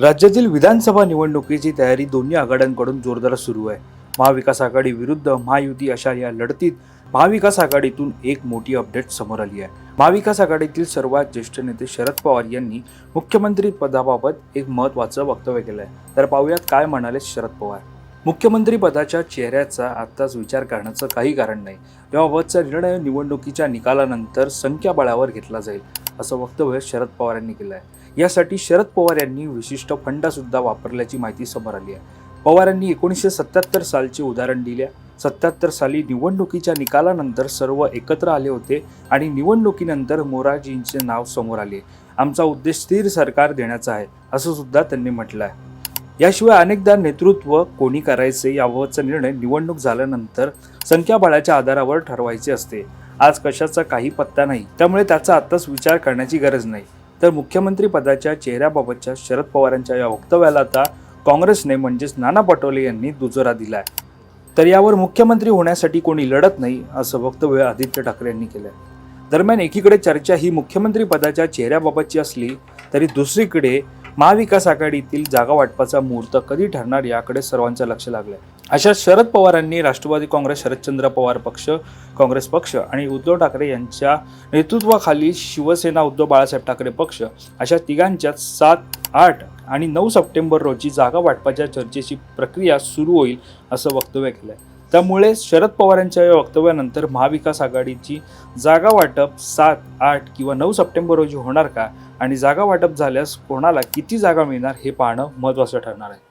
राज्यातील विधानसभा निवडणुकीची तयारी दोन्ही आघाड्यांकडून जोरदार सुरू आहे. महाविकास आघाडी विरुद्ध महायुती अशा या लढतीत महाविकास आघाडीतून एक मोठी अपडेट समोर आली आहे. महाविकास आघाडीतील सर्वात ज्येष्ठ नेते शरद पवार यांनी मुख्यमंत्री पदाबाबत एक महत्त्वाचं वक्तव्य केलं आहे तर पाहूयात काय म्हणाले शरद पवार. मुख्यमंत्री पदाच्या चेहऱ्याचा आत्ताच विचार करण्याचं काही कारण नाही. याबाबतचा निर्णय निवडणुकीच्या निकालानंतर संख्याबळावर घेतला जाईल असं वक्तव्य शरद पवार यांनी केलं आहे यासाठी शरद पवार यांनी विशिष्ट फंडासुद्धा वापरल्याची माहिती समोर आली आहे. पवार यांनी एकोणीसशे सत्याहत्तर सालचे उदाहरण दिले सत्याहत्तर साली निवडणुकीच्या निकालानंतर सर्व एकत्र आले होते आणि निवडणुकीनंतर मोरारजींचे नाव समोर आले आमचा उद्देश स्थिर सरकार देण्याचा आहे असं सुद्धा त्यांनी म्हटलं आहे. याशिवाय अनेकदा नेतृत्व कोणी करायचे याबाबतचा निर्णय निवडणूक झाल्यानंतर संख्याबळाच्या आधारावर ठरवायचे असते. आज कशाचा काही पत्ता नाही त्यामुळे त्याचा आत्ताच विचार करण्याची गरज नाही. तर मुख्यमंत्री पदाच्या चेहऱ्याबाबतच्या शरद पवारांच्या या वक्तव्याला आता काँग्रेसने म्हणजेच नाना पटोले यांनी दुजोरा दिलाय. तर यावर मुख्यमंत्री होण्यासाठी कोणी लढत नाही असं वक्तव्य आदित्य ठाकरे यांनी केलंय. दरम्यान एकीकडे चर्चा ही मुख्यमंत्री पदाच्या चेहऱ्याबाबतची असली तरी दुसरीकडे महाविकास आघाडीतील जागा वाटपाचा मुहूर्त कधी ठरणार याकडे सर्वांचं लक्ष लागलंय. अशा शरद पवारांनी राष्ट्रवादी काँग्रेस शरदचंद्र पवार पक्ष काँग्रेस पक्ष आणि उद्धव ठाकरे यांच्या नेतृत्वाखाली शिवसेना उद्धव बाळासाहेब ठाकरे पक्ष अशा तिघांच्यात सात आठ आणि नऊ सप्टेंबर रोजी जागा वाटपाच्या चर्चेची प्रक्रिया सुरू होईल असं वक्तव्य केलं आहे त्यामुळे शरद पवारांच्या या वक्तव्यानंतर महाविकास आघाडीची जागा वाटप सात आठ किंवा नऊ सप्टेंबर रोजी होणार का? आणि जागा वाटप झाल्यास कोणाला किती जागा मिळणार हे पाहणं महत्त्वाचं ठरणार आहे.